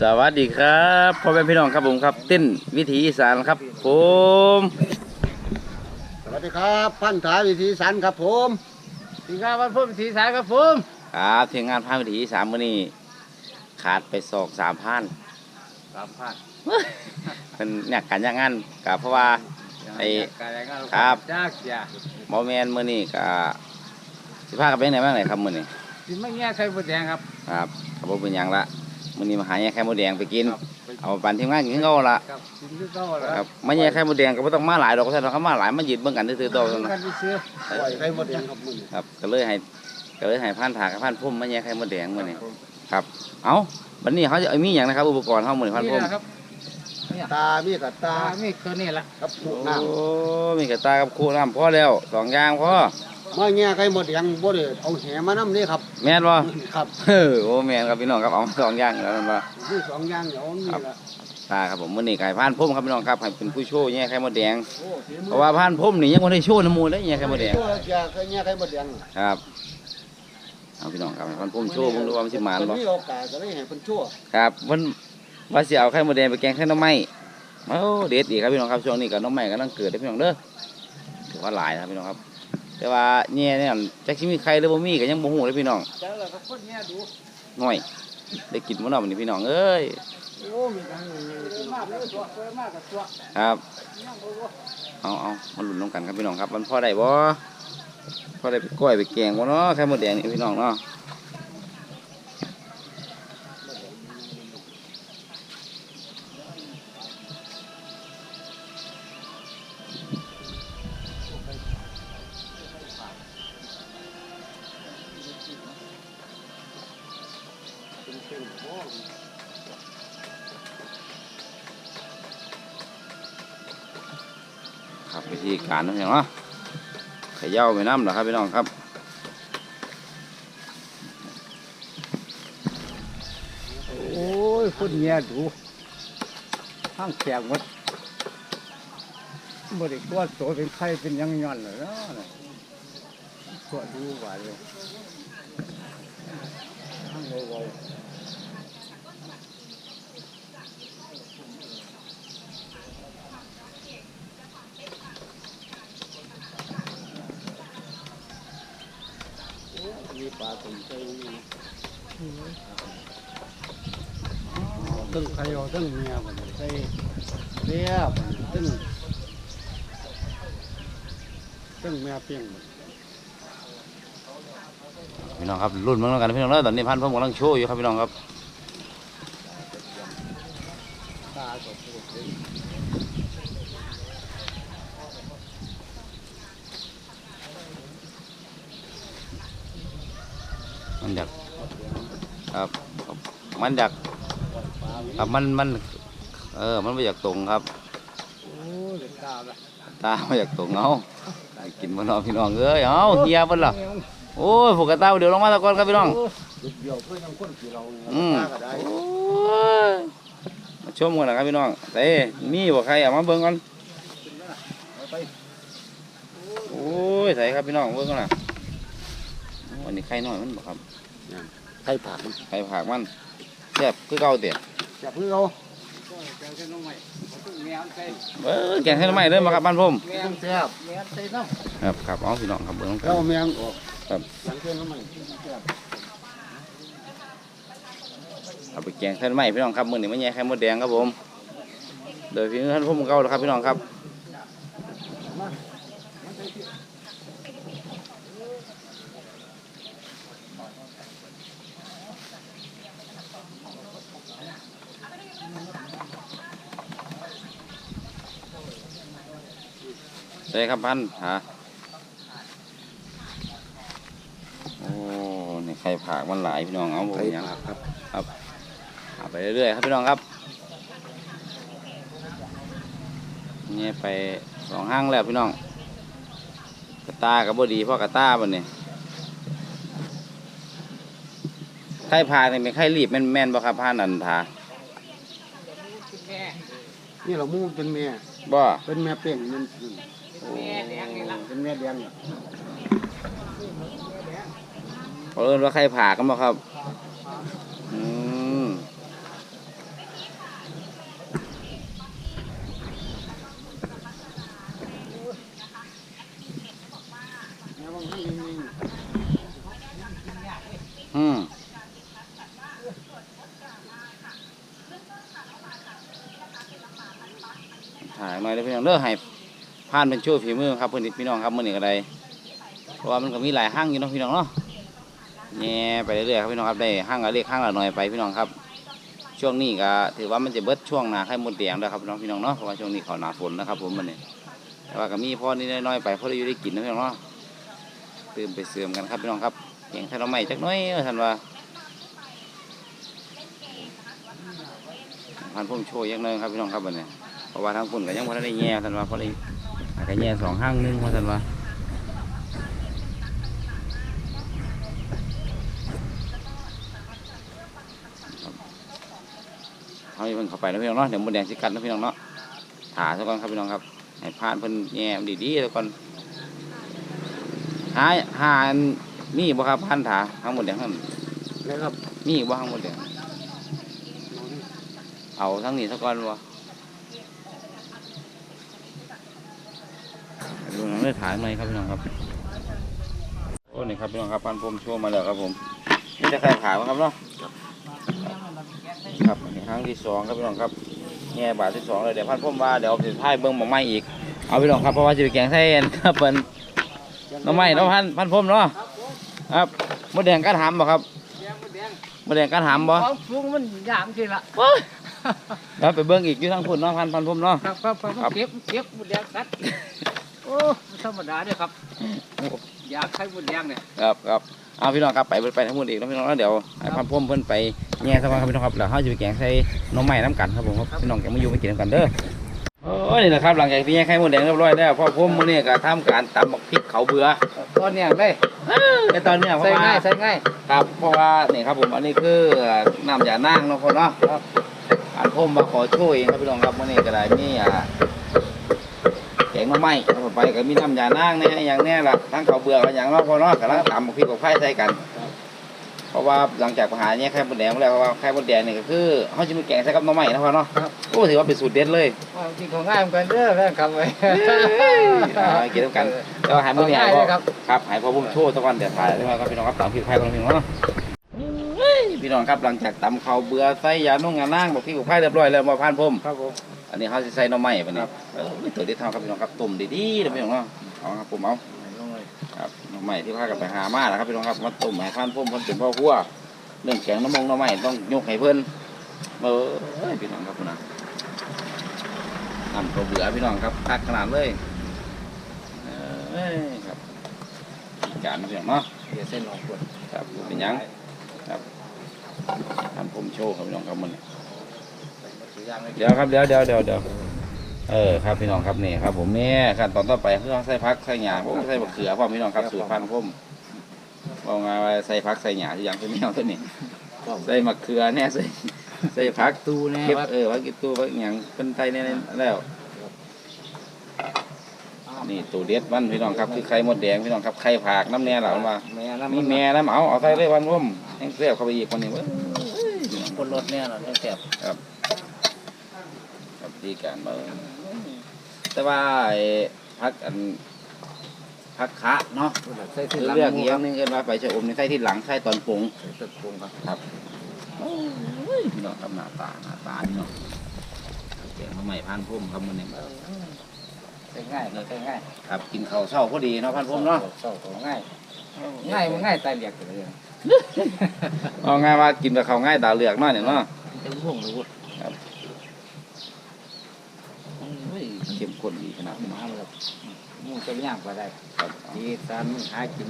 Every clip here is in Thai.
สวัสดีครับพ่อแม่พี่น้องครับผมครับเต้นวิถีอีสานครับ ผมสวัสดีครับพันธาวิธีสันครับผมสิงคาวันพุ่มสีสายครับผมครับทีมงานพานวิถีอีสานมื้อนี้ขาดไปศอกสามพันสามพันเป็นเนี่ยการย่างงานกับเพราะว่าไอ้การแรงงานครับจากจ้าหมอแมนมื้อนี้ก็สิพากันไปไหนบ้างไหนครับมื้อนี้สิไม่แง่ใครบดแดงครับ ครับครับบ่เป็นหยังละ มื้อนี้มาหาแย่ไข่มดแดงไปกินครับเอาปันทีมงานกินเอาละครับกินที่เก่าแล้วครับไม่แย่ไข่มดแดงก็บ่ต้องมาหลายดอกท่านเขามาหลายมายืนเบิ่งกันซื่อๆดอกซั่นกันะนไปซื้อปล่อยใครหมดยังครับมึงครับก็เลยให้ก็เลยให้พันถากับพันพุ่มมาแย่ไข่มดแดงมื้อนี้ครับ เอาวันนี้เขาจะเอามีอย่างนะครับ อุปกรณ์เขาเหมือนพันนี่พุ่มแหละครับเนี่ยตามีกับตาตามีตัวนี้ละกับผูโอ้กน้มีกระตากับคู่น้ำพอแล้วสองอย่างพอำ มาแง่ใครหมดยังบ่ได้เอาแหมาน้ำนี่ครับ แม่นบ่ครับเออโอ้แม่นครับพี่น้องครับเอามาสองอย่างแล้วนั่นว่าที่สองอย่างเดี๋ยวนี่ละ ตาครับผมมื้อนี้ไก่พันพุ่มครับพี่น้องครับให้เป็นผู้โชว์แย่ไข่มดแดง โอ้สีมืเพราะว่าพันพุ่มนี่ยังบ่ได้โชว์น้ำมูลเลยแย่ไข่มดแดง ตัวแก่ใครแง่ใครหมดยังครับเอาพี่น้องครับให้พันพุ่มโชว์ผมดูว่ามันสิหมานบ่มีโอกาสก็ได้เห็นเป็นชั่วครับมันว่าสิเอาไข่มดแดงไปแกงไข่หน้ำไม้โอ้เด็ดอีกครับพี่น้องครับช่วงนี้ก็หน้ำไม้กำลังเกิดเด้อพี่น้องเด้อถือว่าหลายนะครับพี่น้องครับ แต่ว่าเนี่ยเนี่ยจักชิมีใครหรือบ่มีก็ยังบ่หูเลยพี่น้องแต่ละก็คนแง่ดูน้อยได้กินบ่เนาะบัดนี้พี่น้องเอ้ยโอ้มีทั้งมากเลยตัวมากกับตัวครับเอาเอามาลุ้นน้ำกันครับพี่น้องครับ มันพอได้บ่พอได้ไปก้อยไปแกงบ่เนาะไข่มดแดงนี่พี่น้องเนาะ ครับวิธีการนาะพี่น้องเนาะเขย่าไปน้ำเหรอครับพี่น้องครับโอ้ยคนแง่ดูห้างแขกหมดบ่ได้ตัวโตเป็นไข่เป็นยังย้อนเลยเนาะตัวดูว่าเลยห้างเบาๆ ปลาตุ่มเต้งนี่ตึ้งใครเอาตึ้งเมียมันใส่เรียบตึ้งตึ้งเมียเพียงมันพี่น้องครับรุ่นมันแล้วกันพี่น้องเนาะตอนนี้พันพุ่มกำลังโชว์อยู่ครับพี่น้องครับ ตาก็พูดถึง มันอยาก ครับ มันอยากครับมันมัน เออ มันไม่อยากตรงครับตาไม่อยากตรงเอากินบ่เนาะพี่น้องเอ้ยเอาเฮียเพิ่นล่ะโอ้ยผูกกระตาเดี๋ยวลงมาตะกอนครับพี่น้องอืมมาชมกันนะครับพี่น้องเต้มีบ่ใครเอามาเบิ่งก่อนโอ้ยใส่ครับพี่น้องเบิ่งกันนะอันนี้ไข่น้อยมันบ่ครับ ใครผากมันไข่ผักมันแซ่บคือเก่าเตะจับเพื่อเราก็แกงเส้นน้องใหม่เขาตึ้งเมียใส่เออแกงให้ทำไมเด้อมาครับบ้านผมเมียต้องแซ่บเมียใส่น้ำครับครับเอาพี่น้องครับเบิ่งกัแล้วนแมงออกครับหลังเที่ยงก็ไม่แซ่บเอาไปแกงใส่ทำไมพี่น้องครับมื้อนี้มันแย่ไข่มดแดงครับผมโดยพี่ท่านผมเก่าแล้วครับพี่น้องครับ ใช่ครับพันหาโอ้นี่ไข่ผักมันหลายพี่น้องเอาบ่ใครเป็นหยังผากครับหาไปเรื่อยๆครับพี่น้องครับนี่ไปสองห้างแล้วพี่น้อง กระตากับบดีเพราะกระตาบันนี่ไข่พานี่เป็นไข่รีบแม่นแม่นๆบ่ครับพานันทาแม่นี่เรามูเป็นแม่บ่เป็นแม่เป่งมัน เป็นแม่แดงเนี่อนว่าไข่ผากันบ่ครับ อืมถ่ายมาได้เพียงเลิกให้ ผ่านเป็นโชว์ฝีมือครับเพื่อนพี่น้องครับมื้อนี้ก็ได้เพราะว่ามันก็มีหลายห้างอยู่นะพี่น้องเนาะแง่ไปเรื่อยๆครับพี่น้องครับได้ห้างละเล็กห้างละหน้อยไปพี่น้องครับ ช่วงนี้ก็ถือว่ามันจะเบิดช่วงหนาไข่มดแดงแล้วครับพี่น้องพี่น้องเนาะเพราะว่าช่วงนี้เขาหนาฝนนะครับ ผมมันเนี่ยแต่ว่าก็มีพ่อนี่น้อยไปเพราะได้อยู่ได้กินนะพี่น้องเนาะเตื่มไปเสื่อมกันครับพี่น้องครับแกงไข่เราใหม่จักน้อยท่านว่าพันพุ่มโชยยังเนิงครับพี่น้องครับวันนี้เพราะว่าทางฝุ่นก็ยังพอได้แย่ท่านว่าเพราะได้ อาจจะแย่สองห้างหนึงว่าท่านว่าเอาอีกเพิ่นเข้าไปแล้วพี่น้องเนาะเดี๋ยวมดแดงสิกัดนะพี่น้องเนาะถาซะก่อนครับพี่น้องครับให้ผ่านเพิ่นแย่ดีๆซะก่อนหาหาอันมีบ่ครับพันถาทั้งหมดแดงทั้งนะครับมีบ่ทั้งหมดแดงเอาทั้งนี้ซะก่อนบ่ดูหนั งเลือดถ่ายหน่อยครับพี่น้องครับโอ้นี่ครับพี่น้องครับพันผมโชว์มาแล้วครับผมนี่จะใครขายบ้างครับเนาะครับอันนี้ครั้งที่สองครับพี่น้องครับแง่บาทที่สองเลยเดี๋ยวพันผมว่าเดี๋ยวจะท้ายเบิ้งหมองไม้อีกเอาพี่น้องครับเพราะว่าจะไปแกงไส้อันครับเป็นน้องไม้น้องพันพันพรมเนาะครับมดแดงกัดหามบ่ครับมดแดงกัดหามบ่ของฟุ้งมันยามสิละแล้วไปเบิ่งอีกอยู่ทางพุ่นเนาะพันพันพรมเนาะครับครับครับครับเก็บเก็บหมดแดงกัด โอ้ธรรมดาเนี่ยครับ อยากให้หมดแดงเนี่ยครับครับเอาพี่น้องครับไปไปทางพุ่นอีกเนาะพี่น้องแล้วเดี๋ยวให้พันพรมเพิ่นไปแย่สักวันครับพี่น้องครับแล้วเฮาจะไปแกงใส่หน้องไม้น้ำกันครับผมครับพี่น้องแกงมาอยู่มากินนำกันเด้อโอ้ยนี่แหละครับหลังจากที่แย่ไข่มดแดงเรียบร้อยแล้วพ่อผมมื้อนี้ก็ทำการตำบักพริกเขาเบื่อตอนเนี้ยได้ในตอนเนี้ยเพใส่ราะว่าง่ายใส่ง่ายครับเพราะว่านี่ครับผมอันนี้คือน้ำยานางเนาะคนเนาะครับอันผมมาขอช่วยเองครับพี่น้องครับวันนี้ก็ได้มีอ่าแก งมะไม้ครับผมไปก็มีน้ำยานางเนี่ยอย่างเนี้ยล่ะทั้งข้าวเบื่อกับอย่างเนาะพอเนาะกำลังตำกับพริกกับไข่ใส่กัน เพราะว่าหลังจากปัญหาเนี้ยไข่มดแดงมาแล้วเพราะว่าไข่มดแดงนี่ก็คือเขาจะมีแกงใส่กับหน้ำไม้นะพ่อเนาะครับโอ้ถือว่าเป็นสูตรเด็ดเลยว่าจริงของง่ายเหมือนกันเด้อแม่ครับไว้เอากินด้วยกันแล้วหายมือนี่หายเอาพอง่ายเลยครับครับหายพอผมโชว์ตะวันเดี๋ยวถ่ายได้ไหมครับพี่น้องครับตามพริกไข่กันพี่น้องเนาะพี่น้องครับหลังจากตำข้าวเบื่อใส่ยานุ่งยานั่งบอกพี่กับไผ่เรียบร้อยแล้วมาพานผมครับผม อันนี้เขาจะใส่หน่อไม้ปะคเนี่รัยบเออไม่ตัวที่ทำครับพี่น้องครับต้มดีๆเลยพี่น้องเนาะเอาครับผมเอาลงเลยครับหน่อไม้ที่พากันไปหามาแล้วครับพี่น้องครับมาต้มให้พานผมเพิ่นเป็นพ่อครัวเรื่องแกงน้ำมงหน่อไม้ต้องยกให้เพิ่นเออเอ้ยพี่น้องครับพี่น้องทำข้าวเบื่อพี่น้องครับคักขนาดเลยเออเอ้ยครับการพี่น้องเนาะเดี๋ยวเส้นออกปวดครับเป็นหยังครับทำผมโชว์ครับพี่น้องครับมันสีย่าง เลยเดี๋ยวครับเดี๋ยวเดี๋ยวเดี๋ยวเดี๋ยวเออครับพี่น้องครับนี่ครับ ผมนี่ขั้นตอนต่อไปคือต้องใส่พักใส่หญ้าผมใส่มะเขือพร้อมพี่น้องครับสูตรพันธุ์ผมบอกไงว่าใส่พักใส่หญ้าทุกอย่างคือไม่เอาตัวนี้ใส่มะเขือแน่ใส่ใส่พักตูแน่เก็บว่าเออพักกิบตู้พักหยังเป็นไทยแน่ๆแล้วนี่ตัวเด็ดมันพี่น้องครับคือไข่มดแดงพี่น้องครับไข่ผักน้ำแน่เหล่ามาแม่น้ำมีแม่น้ำเอาเอาใส่เลยวันผมแห้งเสียบเข้าไปอีกคนนี้เว้ยคนรถเนี่ยเราต้องแก็บครับ ดีการเบิ่งแต่ว่าไอ้พักอันพักคะเนาะใส่คืที่อหลังเลือกอีกอย่างหนึงเกินว่าไปชะอมในใส่ที่หลังใส่ตอนปรุงใส่ตึกปรุงครับครับโอ้ยพี่น้องครับหน้าตาหน้าตาพี่น้องแกงมาใหม่พันพุ่มครับมันนี่ใส่ง่ายเลยใส่ง่ายครับกินข้าวเช้าพอดีเนาะพันพุ่มเนาะเศร้าของง่าย ง่ายมันง่ายตายเหลียกเลยเอาง่ายว่ากินกับข้าวง่ายตาเหลือกเนาะเนี่ยเนาะ จะห่วงเลยวุ้โอ้ย เข้มข้นดีขนาดนี้มาเลยมูจะย่างก็ได้ครับดีสารหากิน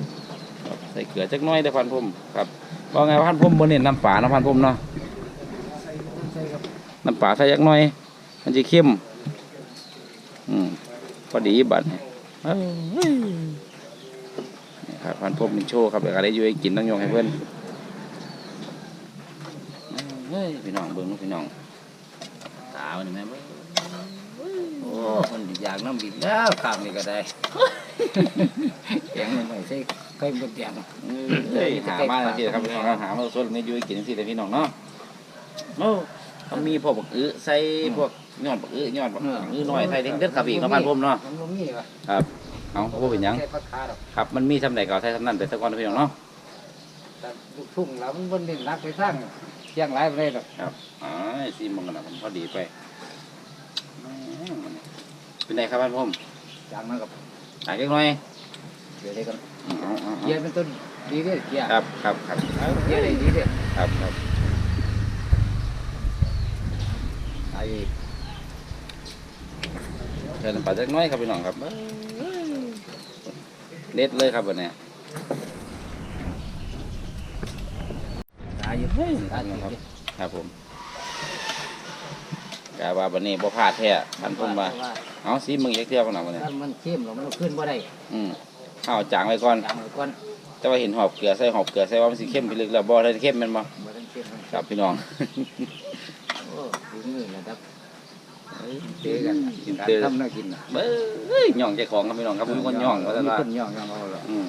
ครับใส่เกลือจักน้อยได้พันพุ่มครับว่าไงพันพุ่มบนเน้นน้ำปลานาะพันพุ่มเนาะน้ำปลาใส่ยักน่อย มันจะเข้มอืมพอดีบัดเนี่ครับพันพบมินโชว์ครับเดี๋ยวอะไรอยู่ให้กินต้องยงให้เพื่อนเฮ้ยพี่น้องเบิ้งพี่น้องตามันนี่แม่เบิ่ง โอ้คนอยากน้ำบิดแล้วข้ามนี่ก็ได้แกงมันไม่ใช่เคยเป็นแกงเฮ้ยหามาทีครับพี่น้องครับหามาสดในอยู่ให้กินทีแต่พี่น้องเนาะโอ้เขามีพวกบักอื้อใส่พวกยอดบักอื้อยอดบักอื้อน้อยใส่เด็กเด็ดครับอีกเนาะพันพมเนาะมันบ่มีว่ะเอาพวกเป็นหยังใส่ผักขาดอกครับมันมีทำไหนก็ใช้ทำนั่นไปสักวันพี่น้องเนาะแต่ลูกทุ่งเรามันบนดินรักไปสร้างเที่ยงหลายไปเลยหรอกครับอ๋อซีมันกันนะผมพอดีไปอืม เป็นไงครับท่านผู้ชมจางนั้นกับหายเล็กน้อยเกียร์ได้กันอืมเอาเอาเกียร์เป็นต้นดีเด้อเกียร์ครับครับครับเอาเกียร์ได้ดีเด้อครับครับไอ้เชิญปลาเล็กน้อยครับพี่น้องครับเด็ดเลยครับวันนี้ตายอยู่เฮ้ยตายอยู่ครับครับผม กะว่าวันนี้บ่พลาดแท้ท่านผู้ชมว่าเอาซีมึงยักเที่ยวกันหน่อยวันนี้ถ้ามันเข้มแล้วมันขึ้นบ่ได้อืมเอาจางไว้ก่อนจางไว้ก่อนแต่ว่าเห็นหอบเกลือใส่หอบเกลือใส่ว่ามันสิเข้มไปลึกแล้วบ่ได้เข้มแมันบ่บ่ต้องเข้มมันครับพี่น้องโอ้ถึงมือนะครับเตะกันการทำน่ากินน่ะเบ้ยย่องใจของครับพี่น้องครับผมเป็นคนย่องว่าซั่นมีว่าคนย่องย่องเอาละอืม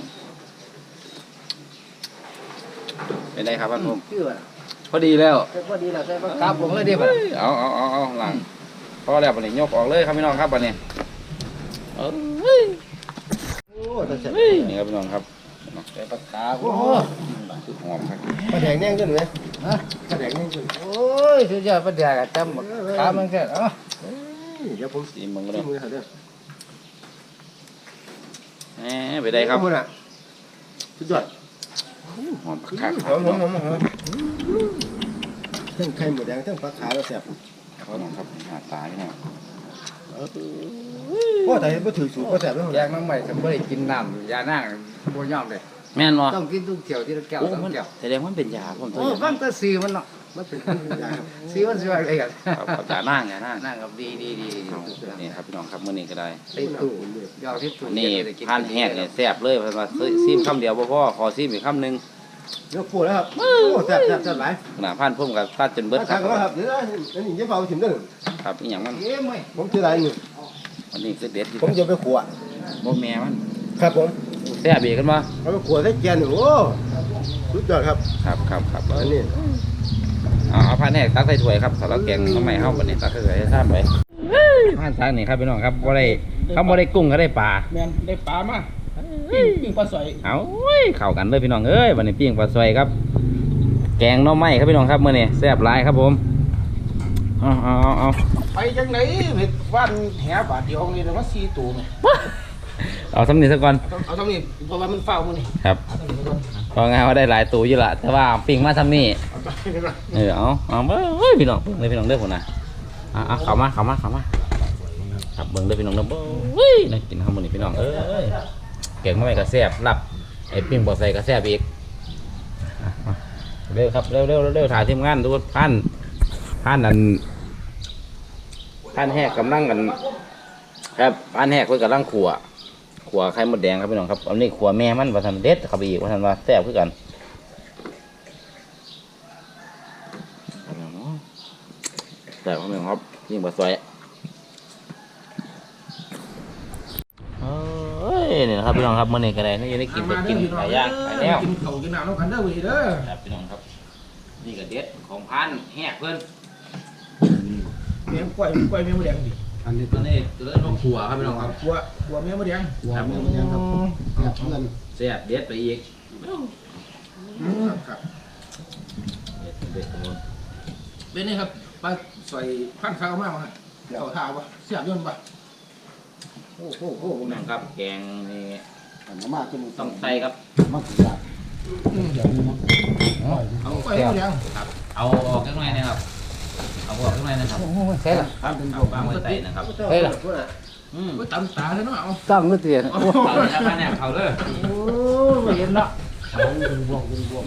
เป็นไงครับท่านผู้ชมชื่อว่าพ อดีแล้วใส่พอดีแล้วใส่ปากกาผมเลยเด้อบัดเอาเอาเอาเอาหลังพอแล้วบัดนี้ยกออกเลยครับพี่น้องครับบัดนี้เอ้ยโอ้แต่แซ่บเฮ้ยนี่ครับพี่น้องครับใส่ปากกาโอ้โอ้โหคือหอมครับปลาแดงแน่งขึ้นไหมฮะปลาแดงแน่งขึ้นโอ้ยสุดยอดประเดี๋ยวจำบักกามันแค่เอ้าเอ้ยเดี๋ยวผมสีมึงก็ชิได้มมือเขาเด้อแหมไปได้ครับขอณอะสุดยอดหอมคักๆคหรัอบมหอมหอม หอมทั้งไข่หมูแดงทั้งปลาขาวแล้วแซ่บพี่น้องครับหาตาพี่น้องโอ้แต่เห็นบ่ถือสูตรบ่แซ่บเลยแยกน้องใหม่สมบ่ได้กินน้ำยานั่งบ่ยอมเลยแม่นบ่ต้องกินทุกเที่ยวที่ละแก้วโอ้สองมันแก้วแสดงว่ามันเป็นยาผมตัวโอ้ยาฟังแต่สีมันเนาะมันเป็นยาสีมันสิว่าอะไรกันครับครับยานั่งยานั่งนั่งกับดีดีดีนี่ครับพี่น้องครับมื้อนี้ก็ได้ไอ้ตู้ยอดที่ตู้นี่พันแหกเนี่ยแซ่บเลยเพิ่นว่าซิมคำเดียวบ่พอขอซิมอีกคำหนึง ยกปูแล้วครับโอ้แซ่บแซ่บแซ่บหลายหน้าพันพุ่มกับตัดจนเบิดมาครัทาบงกันแล้วครับเดี๋ยวนะอันนี้จะเฝ้าถิ่มเด้อครับอีหยังมันเอ้ยไม่ผมชื่ออะไรนี่อันนี้คือเด็ดที่ผมจะไปขัวบ่แม่มันครับผมแซ่บอีกกันบ่เอาไปขัวใส่แกงนี่โอ้สุดยอดครับครับครับครับอันนี้เอาเอาพันแหกตักใส่ถ้วยครับสำหรับแกงน้ำใหม่เฮาบัดนี้ตักใส่ถ้วยให้ทราบไว้พันทางนี่ครับพี่น้องครับบ่ได้เขาบ่ได้กุ้งก็ได้ปลาแมนได้ปลามา ปิ้งปิ้งปลาสอยเอาเว้ยเข้ากันเลยพี่น้องเอ้ยวันนี้ปิ้งปลาซอยครับ แกงหน่อไม้ครับพี่น้องครับมื้อนี้แซ่บหลายครับผมเอาเอาเอาเอาไปจังไหนเห็ดวันแหบาทเดียวนี่เลยว่าสี่ตัวไหมเอาสำนีซะก่อนเอาเอาตรงนี้เพราะว่ามันเฝ้ามันนี่ครับเอาตรงนี้ก่อนเพราะไงว่าได้หลายตัวอยู่ละแต่ว่าปิ้งมาทำนี่เอาตรงนี้ก่อนเออเอาเอาเบ้ยพี่น้องเบิ่งเลยพี่น้องเด้อผมนะอะอะเข้ามาเข้ามาเข้ามาครับเบิ่งเด้อพี่น้องเด้อเบ้ยน่ากินข้าวมื้อนี้พี่น้องเอ้ยแกงไม้ก็แซบลับไอ้ปิ้งบ่ใส่ก็แซบอีกเร็วครับเร็วเร็วเร็วถ่ายทีมงานทุกท่านท่านนั้นท่านแหกกำลังกัน ครับท่านแหกเพิ่นกำลังขัวขัวไข่มดแดงครับพี่น้องครับอันนี้ขัวแม่มันว่าทันเด็ดเข้าไปอีกว่าทันว่าแซ่บคือกันแต่พ่อแม่ครับยิ่งบะซอยเอ้ย นี่นะครับพี่น้องครับมื่อนี้ก็ได้นี่ยังได้กินไปกินหลายอย่างหลายแนวกินเขากินน้ำแล้วกันเด้อเว้ยเด้อครับพี่น้องครับ นี่ก็เด็ดของพันแหกเพิ่นเมียกล้วยกล้วยเมียมะแดงดิอันนี้ตัวนี้ตัวนี้ต้องขัวครับพี่น้องครับกัวกัวเมียมะแดงขัวหมูแดงครับครับเพื่อนแซ่บเด็ดไปอีกครับครับเด็ดเด็ดครับผมเป็นนี่ครับปลาสอยพันข้าวมากฮะเขาท่าวะเสียบย่นปะ โอ้โหโอ้โหน้องครับแกงนี่อันมากขึ้นต้องใส่ครับมากขึ้นยากเดี๋ยวนี้เนาะเอากล้วยเมียมะแดงครับเอาออกข้างในนะครับเอาออกข้างในนะครับโอ้โหใช่ละครับเอาวางไว้ใส่นะครับเฮ้ยล่ะอืมก็ตำตาเลยเนาะเอาตั้งก็เตียนโอ้เอาเลยครับพันแหกเขาเลยโหไม่เห็นเนาะเขาเป็นบวงเป็นบวง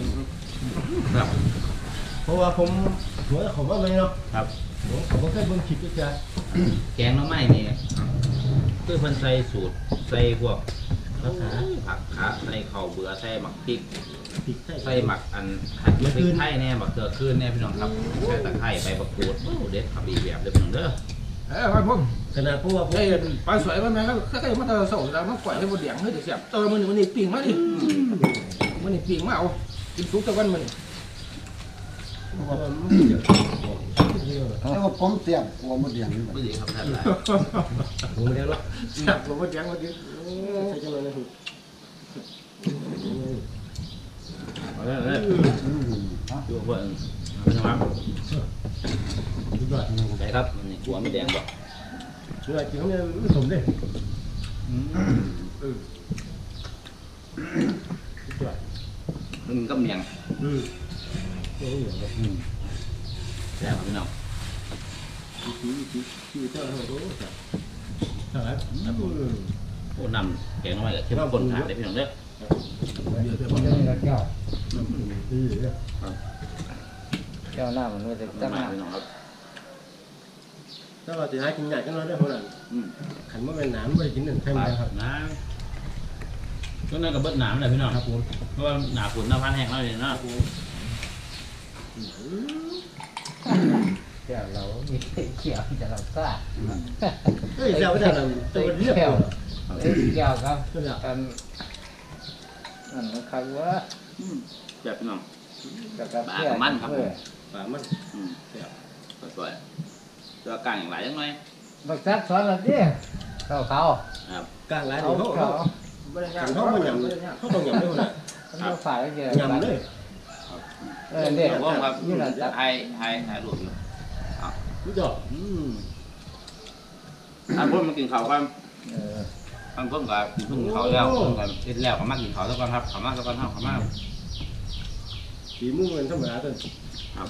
ครับเพราะว่าผมหัวผมว่าไงเนาะครับผมผมก็แค่เบิ่งคลิปก็จะแกงน้ำไม้นี่ คือเพิ่นใส่สูตรใส่พวกผักขาใส่ข้าวเบื่อใส่หมักพริกติดใส่ใส่หมักอันหัดพริกไทยแน่หมักเกลือคืนแน่พี่น้องครับใส่ตะไคร้ใบมะกรูดโอ้เด็ดครับดีแบบเด้อพี่น้องเด้อเออครับผมขนาดพวกว่าผมไอ้ปลาสวยมันนะครับถ้าใครมาเตอร์โซ่แล้วมันปล่อยให้บดแดงให้เดี๋ยวเสียบเตอร์มันนี่มันนี่ปิ้งมาดิมันนี่ปิ้งมาเอากินซุปตะวันมัน แล้วก็ผมเสียบกลัวมันเดียงนี่ไม่ดีครับท่านหลายผมเดียวละเสียบผมบดแดงมาดิใช่จังเลยนะคุณเอาเลยเอาเลยอืมอยู่เพิ่นพี่น้องครับสุดยอดจริงใส่ครับนี่หัวไม่แดงบ่เนื้อจริงเขาเนี่ยผสมเลยสุดยอดมันก็เมียงอืมโอ้ยอย่างเงี้ยแซ่บพี่น้อง ชีวิตชีวิตเจ้าเราโอ้ยใช่ไหมอืมโอ้นำแกงน้ำมันกับเข้มข้นขาดได้พี่น้องเด้อเดี๋ยวเดี๋ยวผมเจ้านี่ก็แก้วดีเลยแก้วหน้ามันไม่ได้ตั้งมาหน้าครับถ้าเราจะหากินใหญ่กันเราได้เท่านั้นขันว่าเป็นนามไม่ได้กินหนึ่งใช่ไหมครับนะก็นั่นกับเบิดหนามเลยพี่น้องครับผมเพราะว่าหนาฝนหน้าพันแห้งแล้วเลยนะแก้วเรามีเขียวจะเราซ่าเฮ้ยเจ้าไม่ ได้ทำตัวเรียบแก้วเลยเอ้ยแก้วครับอันนั่นครับว่าแซ่บน้องกับบปลากับมันครับผมป่ามันอืมแซ่บสวยตัวกลางอย่างไรยังไงบักซัดสอนเราดิเขาเขากลางร้านเขาเขาเขาไม่ได้งาขันนเขาไม่ยำเขาต้องยำด้วยนะเขาฝ่ายก็เจอะยำเลยเออเด็กผมครับนี่แหละจับให้ให้ให้รวมอยู่ รู้จักอืมอันพุ่มมากินข้าวกันเอออันพุ่มกับกินพุ่มเขาแล้วพุ่มกับกินแล้วก็มากินข้าวแล้วก่อนครับเขามาแล้วก่อนครับเขามาฝีมือมันธรรมดาต้นครับ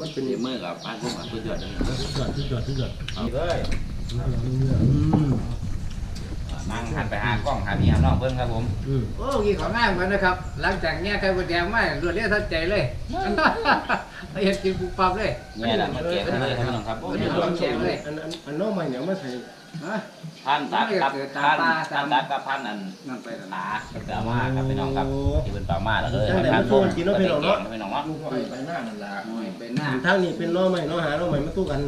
มันเป็นเดี๋ยวมือกับป้าพุ่มกับพุ่มเดือดเลยสุดยอดสุดยอดสุดยอดนี่เลยอืม นั่งหันไปหากล้องหาพี่หาน้องเพิ่นครับผมอืมโอ้กี่ของง่ายเหมือนนะครับ หลังจากแง่ไข่บดแดงไม่รวดเร็วทันใจเลยเห็นกินปุบปับเลยเนี่ยแหละมาเก็บให้เลยครับพี่น้องครับอันนี้ลองแชร์เลยอันอันอันน้องใหม่เนี่ยมาใส่ ฮะท่านตัดกับเกิดท่าตามนตาตามท่านตัดกับท่านอันนั่นไปแล้วหนากับเปล่ามาครับพี่น้องครับที่เป็นเปล่ามาแล้วก็เลยตั้งแต่ท่ามันนสู้กินเนาะพี่น้องเนาะพี่น้องเนาะลูกหอยไปหน้านั่นละเป็นหน้าทางนี้เป็นน้องใหม่น้องหาน้องใหม่มาตู้กัน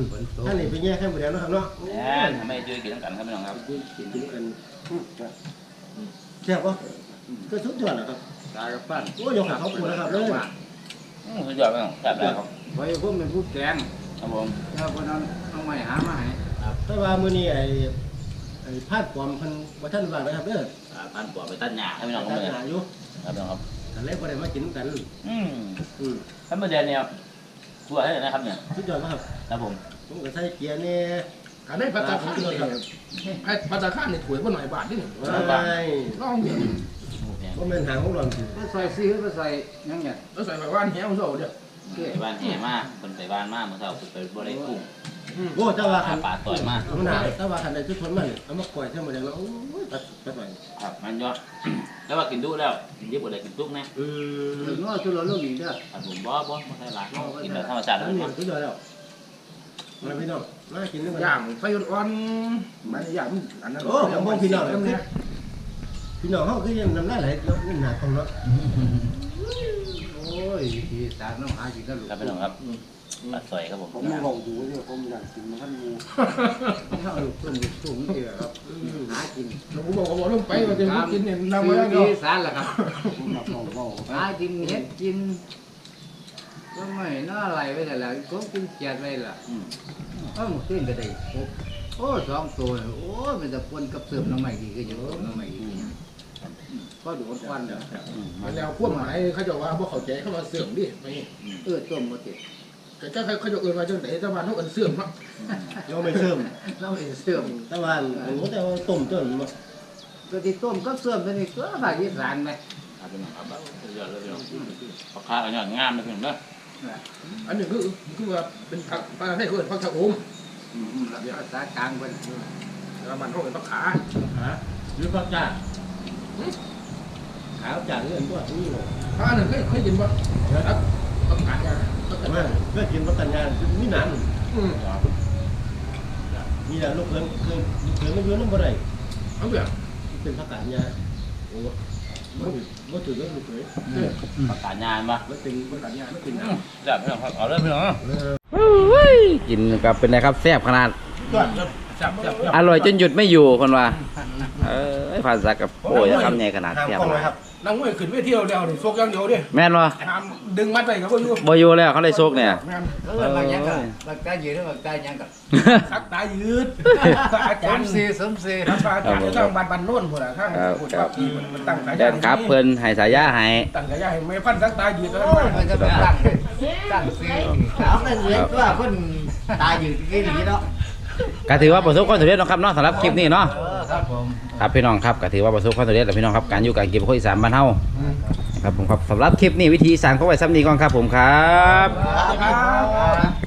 ทางนี้เป็นแยกแค่หมดแล้วนะครับเนาะแน่ทำไมช่วยกินกันครับพี่น้องครับกินกันแซ่บปะก็สุดยอดนะครับตากับปั้นโอ้ยยกขาเขาปูนะครับเลยอืมสุดยอดพี่น้องแซ่บแล้วครับไว้พวกเป็นผู้แกงครับผมแล้วคนนั้นเอาใหม่หามาให้ ถ้าว่ามื้อนี้ไอ้ไอ้พาดความเพิ่นบ่ทันว่างนะครับเด้ออ่าพันตัวไปตัดหญ้าให้พี่น้องตัเขาดเลยหาอยู่ครับพี่น้องครับกันเลยบ่ได้มากินกันอืมอืมท่านประเด็นเนี่ยทั่วให้เลยนะครับเนี่ยสุดยอดครับครับผมผมก็ใส่เกียร์เนี่ยอันนี้พัตตาข้านนี่ไอ้พัตตาข้านนี่ถวยบ่หน่อยบาทนี่ว้ายลองดิโอ้แพงบ่แม่นหางของหลอนสิก็ใส่ซีหรือไปใส่ยังไงแล้วใส่แบบว่านแห้วโซ่เดียว ไปบ้านแห่มาคนไปบ้านมาเมื่อเช้าไปบ่ได้กุ้งโอ้ถ้าว่าหาคันปลาต่อยมามันหาถ้าว่าคันใดทุกคนมันเอามาปล่อยเท่าหมดแล้วโอ้ยตัดตัดหน่อยครับมันยอดแล้วว่ากินดุแล้วยิบบ่ได้กินทุกนะอืมถึงว่าชุดเราลูกอีกเด้อครับผมบ่บ่บ่ใช่หลายกินแบบธรรมชาติอัเลนยนี้ครับสุดยอดแล้วมาพี่น้องมากินด้วยกันย่างไฟอ่อนมันย่างอันนั้นพี่น้องเฮาคือยังน้ำลายไหลแล้วนี่หนาตรงเนาะโอ้ ยที่สารน้องหากินกันลูกครับพี่น้องครับปลาต่อยครับผมผมมองดูเนี่ยผมอยากกินมันท่านงูข้าวลูกต้มลูกสูงเดียวครับหากินผมบอกว่าบอกลงไปว่าจะกินเนี่ยนำมาซื้อแล้วที่เนาะสารล่ะครับหากินเห็ดกินก็ไม่น่าไหลไปแต่ละก็กินเกียดไปล่ะอืมก็หมดสิ้นก็ได้ครบโอ้สองตัวเนี่ยโอ้มันจะปนกับเสริมน้ำใหม่กี่ก็ยังน้ำใหม่ กี่ก็ดูควันเด้ออืมแล้วพวกหมายเขาจะว่าบ่เข้าใจเขาว่าเสื่อมดิไปเออต้มมาติดแต่ถ้าเขาจะเอื่นว่าจังได๋แต่ว่าเขาเอื่นเสื่อมเนาะเราไม่เชื่อมน้ำไม่เสื่อมแต่ว่าผมก็แต่ว่าต้มต้นมาก็ที่ต้มก็เสื่อมไปนี่ก็ภาคอีสานไหมครับพี่น้องครับสุดยอดเลยพี่น้องปลาคาร์ฟยอดงามเลยพี่น้องเด้ออันนี้คือคือว่าเป็นผักปลาให้เขาเอื่นผักชะอมอืมภาษากลางเป็นแล้วมันเขาเอื่นผักขาหาหรือผักกาด ขาวจากเรื่องตัวนี้เลยถ้าอันนึงเคยเคยกินบ่ครับผักกาดเนี่ยผักกาดมาเพื่อกินผักกาดงานนี่นานอืมนี่แหละลูกเคยเคยเคยไม่เยอะนั่นบ่ได้เอาเบื่อเป็นผักกาดงานโอ้บ่ถือบ่ถือก็ลูกเคยปลากาดยานปะบ่เป็นผักกาดเนี่ยไม่กินนะแซ่บพี่น้องครับเอาเลยพี่น้องเออกินกับเป็นไงครับแซ่บขนาดก่ อนจับจับจับอร่อยจนหยุดไม่อยู่คนว่า เออผ่านสักกับโอ้ยคำใหญ่ขนาดห้ามแซ่บกล้องเลยครับนนังมวยขึ้นเวทีเดียวนี่โซกอย่างเดียวดิแม่นบ่ห้ามดึงมัดไปกับบ่อยู่บ่อยู่แล้วเขาเลยโซกเนี่ยแม่นเออบางอย่างก็บางตายืดบางตายังก็สักตายืดอาสจารมย์ซีสมซีครับอาจารย์จะต้องบันบันโน่นพุ่นน่ะข้างครับพุ่นครับที่มันตั้งฉายาแดนครับเพิ่นให้สายาให้ตั้งฉายาให้ไม่พันสักตายืดแล้วโอ้ยมันจะเป็นตั้งตั้งซีเอาไปเรียนว่าคนตายืดกี่หลีเนาะ ก็ถือว่าประสบความสำเร็จเนาะครับเนาะสำหรับคลิปนี้เนาะเออครับผมครับพี่น้องครับก็ถือว่าประสบความสำเร็จแล้วพี่น้องครับการอยู่การกินของคนอีสานบ้านเฮาครับผมครับสำหรับคลิปนี้วิธีอีสานเขาไว้ซ้ำนี้ก่อนครับผมครับ ครับ